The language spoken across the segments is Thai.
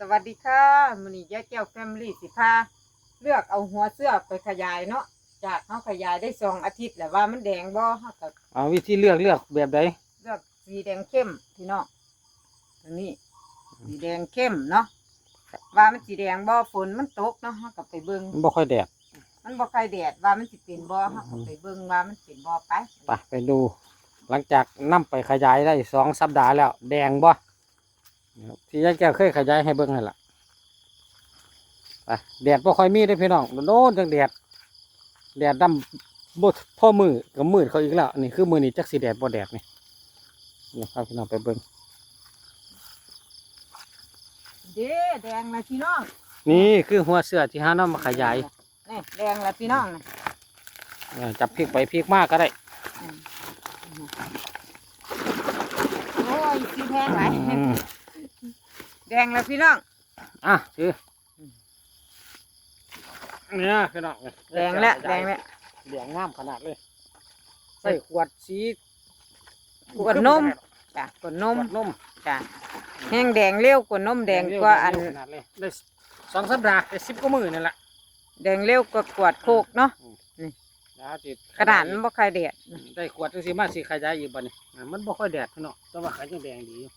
สวัสดีค่ะมื้อนี้ยายแก้วแฟมิลี่สิพาเลือกเอาหัวเสื้อไปขยายเนาะจากเฮาขยายได้สองอาทิตย์แล้วว่ามันแดงบ่เฮาก็เอาวิธีเลือกเลือกแบบใดเลือกสีแดงเข้มพี่น้องตัวนี้สีแดงเข้มเนาะว่ามันสีแดงบ่ฝนมันตกเนาะเฮาก็ไปเบิ่งมันบ่ค่อยแดดมันบ่ค่อยแดดว่ามันสิเป็นบ่เฮาก็ไปเบิ่งว่ามันเป็นบ่ไปไปไปดู หลังจากนํไปขยายได้สองสัปดาห์แล้ว แดงบ่ ที่ยายแก้วเคยขยายให้เบิ่งนั่นล่ะไปแดดบ่ค่อยมีเด้อพี่น้องโดนจังแดดแดดดำบ่พ่อมือก็มืดเขาอีกแล้วนี่คือมือนี้จักสิแดดบ่แดดนี่นี่พาพี่น้องไปเบิ่งเด้แดงแล้วพี่น้องนี่คือหัวเสื้อที่หานํมาขยายนี่แดงแล้วพี่น้องนะเออจับพริกไปพริกมากก็ได้โอ้ยสีแพงหลายอืม แดงแล้วพี่น้อง อะถือเนี่ยพี่น้องแดงแล้วแดงแล้วแดงงามขนาดเลย ใส่ขวดสีขวดนมจ้ะกว่านนมมนมจ้ะแห้งแดงเร็วกว่านมแดงกว่าอันขนาดเลยได้สองสัปดาห์ได้สิบกว่ามือนี่แหละแดงเร็วกว่ากวดโคกเนาะนะจิกระดาษมันบ่ใครแดดได้ขวดจังสิมาสิขยายอีกบัดนี้อะมันบ่ค่อยแดดพี่น้องแต่ว่าขายยังแดงดีอยู่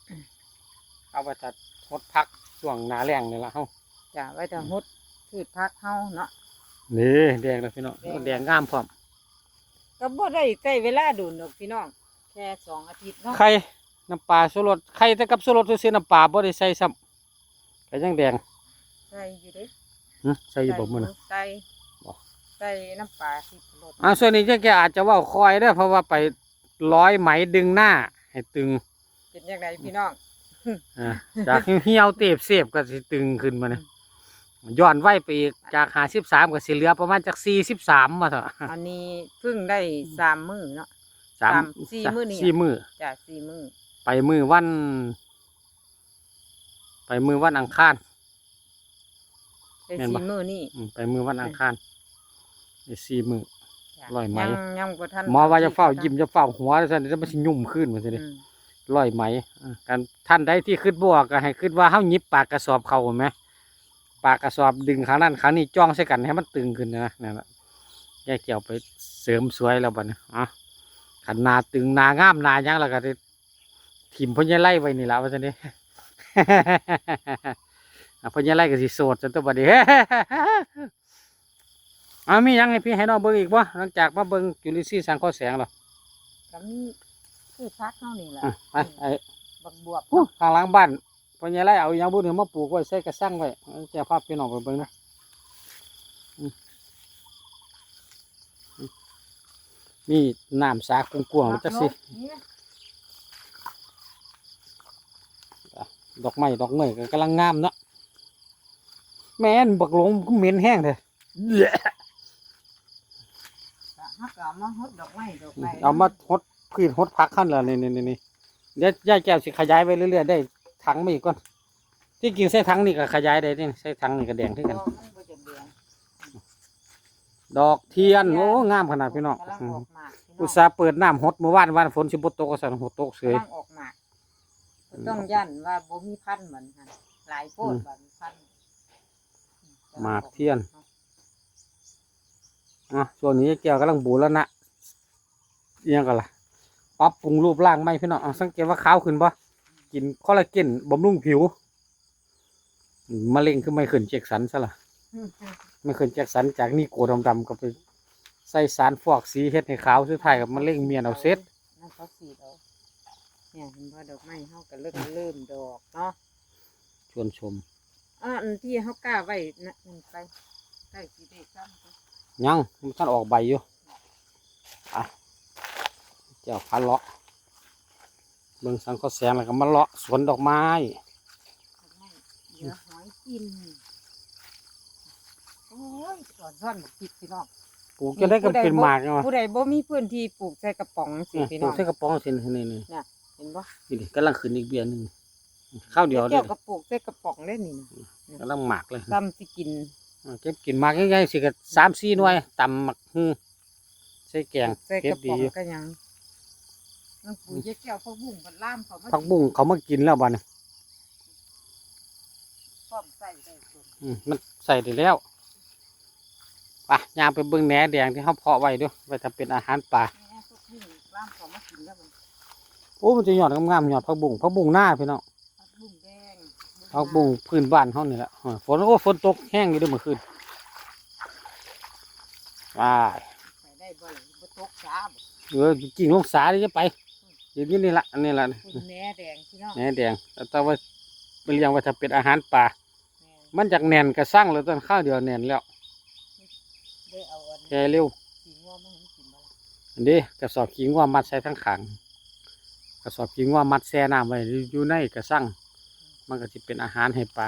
เอาไปตัดหดพักช่วงหนาแรงนี่ละเฮาจ้ะไว้แต่ฮดพืชพักเฮาเนาะ นี่แดงแล้วพี่น้องแดงงามพร้อมก็บ่ได้ใช้เวลาโดนดอกพี่น้อง แค่สองอาทิตย์เนาะ ไข่น้ำปลาชูรสไข่แต่กับชูรสซื้อๆน้ำปลาบ่ได้ใส่ซ้ำก็ยังแดงใส่อยู่เด้หึใส่อยู่บ่มื้อนะ ใส่บ่ ใส่น้ำปลาสิบรสอ่าส่วนนี้เจ๊แกอาจจะเว่าคอยเด้อเพราะว่าไปร้อยไหมดึงหน้า ให้ตึงเป็นยังไงพี่น้อง อ่าจากเหี่ยวๆเตีบเสียบก็สิตึงขึ้นมาเนี่ยย้อนไว้ไปอีกจากหาสิบสามก็สิเหลือประมาณจากสี่สิบสามมาเถอะอันนี้เพิ่งได้สามมื้อเนาะสามสามสี่มื้อนี่สี่มือจ้ะสี่มื้อไปมือวัน ไปมือวันอังคารได้แม่นบ่สี่มื้อนี่อืมไปมือวันอังคารได้สี่มือจ้ะร้อยไหมยังยังบ่ทันหมอว่าจะเฝ้ายิ้มจะเฝ้าหัวแล้วท่านจะไม่สิยุ่มขึ้นมาสิเด้ ร้อยไหมการท่านใดที่คิดบวกก็ให้คิดว่าเฮาหยิบปากกระสอบเขาไหมปากกระสอบดึงครั้งนั้นครั้งนี้จ้องใส่กันให้มันตึงขึ้นนะนั่นแหละแยกเกี่ยวไปเสริมสวยแล้วบัดนี้อะขันนาตึงนางามนายังแล้วก็ได้ถิ่มพญาไล่ไว้นี่ละว่าจังนี้อ่พญาไล่ก็สิโสดจนตัวบัดนี้อ่ามียังให้พี่ให้น้องเบิ่งอีกบ่หลังจากมาเบิ่งจุลินทรีย์สังเคราะห์แสงแล้วก็มี พืชพักเฮานี่แหละอะไปไอ้บักบวบอู้ข้างหลังบ้านพ่อใหญ่ไร่เอาอหย่างบุญมาปลูกไว้ใส่กระสังไว้แจะพาพี่น้องไปเบิ่งนะอืมอืมนี่น้ำสากกวางๆจักสินี่ดอกไม้ดอกเมยก็กำลังงามเนาะแม่นบักหลงก็เหม็นแห้งเลยก็เฮาก็เอามาฮดดอกไม้ดอกไม้เอามาหด พืชหดพักขั้นแล้วนี่นี่นี่นี่เดี๋ยวยายแก้วสิขยายไปเรื่อยๆได้ถังมาอีกก่อนที่กินใส่ถังนี่ก็ขยายได้นี่ใส่ถังนี่ก็แดงขึ้นกันดอกมันบ่จะแดงดอกเทียนโอ้งามขนาดพี่น้องกำลังอือมอกหมากพี่น้อุอตงสาห์เปิดน้ำหดเมื่อวานวันฝนสิบตกก็สั่นหดตกเสยกำลังออกหมากก็ต้องยันว่าบ่มีพันธุ์เหมือนกันหลายโพดอืมบ่มีพันธุ์หมากเทียนอะช่วงนี้แก้วกำลังบูแล้วนะอิหยังกันล่ะ ปรับปรุงรูปร่างไหมพี่น้องอะสังเกตว่าขาวขึ้นปะกินคอลลาเจนบำรุงผิวอืมมะเร็งคือไม่ขึ้นแจ็คสันซะละอืมไม่ขึ้นแจ็คสันจากนี่โกดำๆก็ไปใส่สารฟอกสีเฮ็ดให้ขาวสุดท้ายกับมะเร็งเมียนเอาเซ็ตนั่นเขาสีดอกเนี่ยเห็นว่าดอกไม้เฮาก็เริ่มเริ่มดอกเนาะชวนชมอ่าอันที่เฮากล้าไว้นะมันไปใกล้สิได้ซ้ำไปยังมันท่านออกใบอยู่อะเจ้าพาเลาะเบิ่งสังเคราะห์แสงแล้วก็มาเลาะสวนดอกไม้ดอกไม้เหลือหอยกินโอ้ยสอนซ่อนบักพริกพี่น้องปลูกจะได้ก็เป็นหมากเนาะผู้ใดบ่มีพื้นที่ปลูกใส่กระป๋องสิปพี่ลูน้อกงใส่กระป๋องสินี่นี่เห็นบ่นี่ดิกำลังขึ้นอีกเบียร์หนึงข้าวเดียวเลแก้ยวก็ปลูกใส่กระป๋องได้นี่นะกำลังหมากเลยซ้ำสิกินอ่าเก็บกินหมากง่ายๆสิก็สามสี่หน่วยตำหมักฮือใส่แกงใส่เก็กบระดีป๋องอยู่ก็ยัง นั่นปุ๋ยแก้วผักบุ้งกันล่ามเขามาผักบุ้งเขามากินแล้วบ้านี้พร้อมใส่ได้ส่วนอืมมันใส่ได้แล้วไปยางไปเบิ่งแหนแดงที่เขาเพาะไว้ด้วยไว้ทำเป็นอาหารป่าแม่พวกนี้ร่างเขามากินแล้วมันโอ้มันจะหยอดงามๆหยอดผักบุ้งผักบุ้งหน้าพี่น้องผักบุ้งแดงผักบุ้งพื้นบ้านเขานี่แหละอ่าฝนโอ้ฝนตกแห้งอยู่เด้วยเมื่อคืนว้ายใส่ได้บ่อยบ่ตกช้าบเออกิ่งลงสาเลยจะไป อยู่นี่นี่ละอันนี้ละคุณแม่แดงพี่น้องแหนแดงแต่ว่าเป็นเลี้ยงไว้ถ้าเป็นอาหารป่าแม่มันจากแน่นกระสั่งเลยตอนข้าวเดียวแน่นแล้วได้เอาอันแกเร็ว สีงัวมาให้กินบ่ล่ะอันนี้กระสอบขิงว่ามัดใส่ทั้งขังกระสอบขิงว่ามัดแช่น้ำไว้อยู่ในกระสั่งมันก็จะเป็นอาหารให้ปลา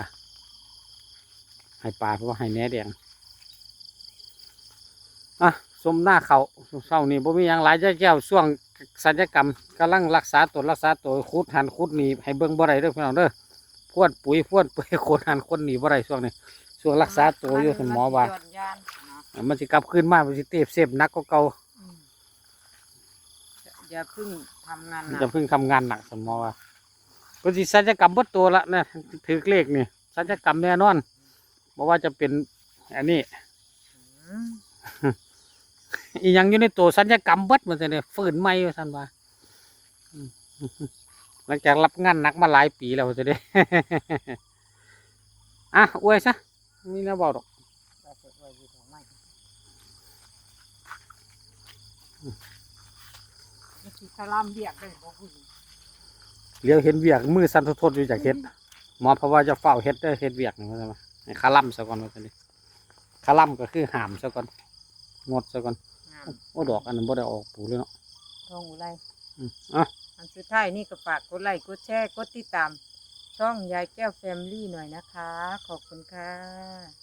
ให้ปลาเพราะว่าให้แหนแดงอะสมหน้าเขาเศร้านี่บ่มีอย่างหลายใจแก้วช่วง สัญญกรรมกำลังรักษาตัวรักษาตัวคุดหันคุดหนีให้เบิ่งบ่ได้เด้อพี่น้องเด้อพวดปุ๋ยพวดปุ๋ยโคนหันคนหนีบ่ได้ช่วงนี้ช่วงรักษาตัวอยู่คุณหมอว่านสิย้อนยานเนาะมันสิกลับคืนมามันสิเตบเสพหนักก็เก่าอืมอย่าเพิ่งทำงานหนัจะกเพิ่งทำงานหนักสมมอว่าก็สิสัญญกรรมเบดตัวละนะถือเลขนี่สัญญกรรมแน่นอนบอกว่าจะเป็นอันนี้ อีหยังอยู่ในตัวสัญญกรรมเบิดมันจะเนี่ยฝืนไม่ว่าท่านว่าหลังจากรับงานหนักมาหลายปีแล้วจะได้อะอวยซะมีแน้บอกดอกเราจะไว้อยู่ของมันนี่คือคาร่ำเรียกได้บ่ผู้หญิงเลี้ยวเห็นเวียกมือสั่นทดๆอยู่จากเฮ็ดหมอเพราะว่าจะเฝ้าเฮ็ดเด้อเฮ็ดเวียกนี่ว่าซั่นว่าให้คาล่ำซะก่อนว่าซั่นนี่คาล่ำก็คือหามซะก่อน งดซะก่อนงามโอ้ดอกอันนั้นบ่ได้ออกปูเลยเนาะทองอุไรอืมอะอันสุดท้ายนี่ก็ฝากกดไลค์กดแชร์กดติดตาม ช่องยายแก้วแฟมลี่หน่อยนะคะ ขอบคุณค่ะ